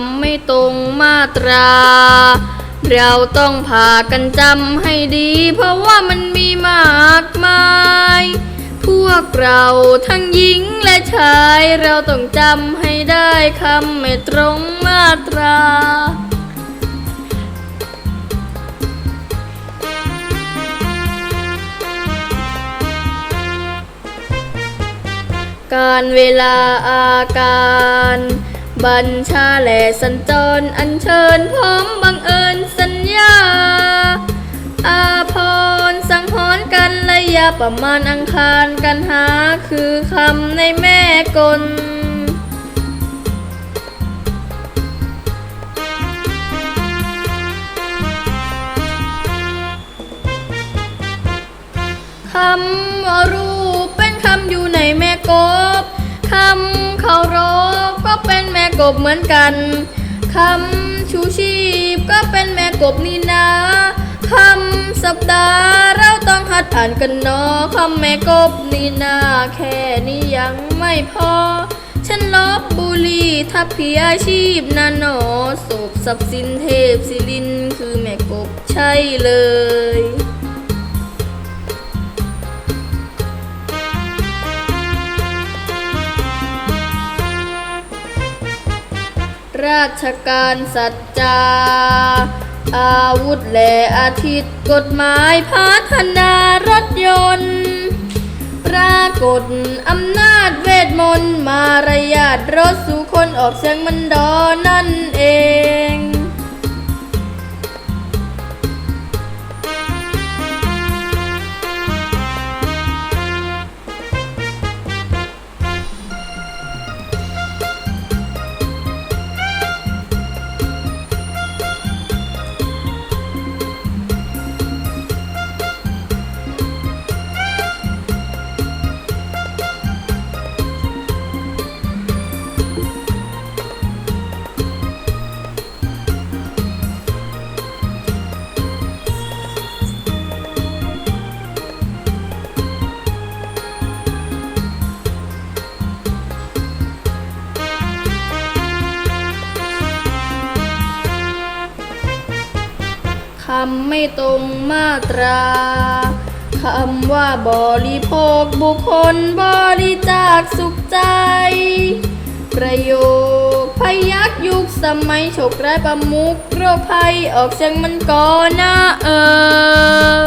ำไม่ตรงมาตรา เราต้องพากันจำให้ดี เพราะว่ามันมีมากมาย พวกเราทั้งหญิงและชาย เราต้องจำให้ได้คำไม่ตรงมาตราการเวลาอาการ บัญชาและสัญจรอัญเชิญพร้อมบังเอิญสัญญา อาพรสังหรณ์กันระยะประมาณอังคารกันหาคือคำในแม่กลคำว่ารู กบเหมือนกันคำชูชีพก็เป็นแม่กบนี่นาคำสัปดาห์เราต้องหัดอ่านกันเนาะคำแม่กบนี่นาแค่นี้ยังไม่พอ ฉันลบบุรีทัพพีอาชีพนาหนอศพทรัพย์สินเทพศิลินคือแม่กบใช่เลย ราชการสัจจา อาวุธแหล่อาทิตย์กฎหมายพัฒนารถยนต์ ปรากฏอำนาจเวทมนต์มารยาทรถสู่คนออกเสียงมันดอนั่นเองำไม่ตรงมาตราคำว่าบริโภคบุคคลบริจาคสุขใจ ประโยคพยักยุคสมัยโชคร้ายประมุกโรคภัยออกเสียงมันก่อนนะเออ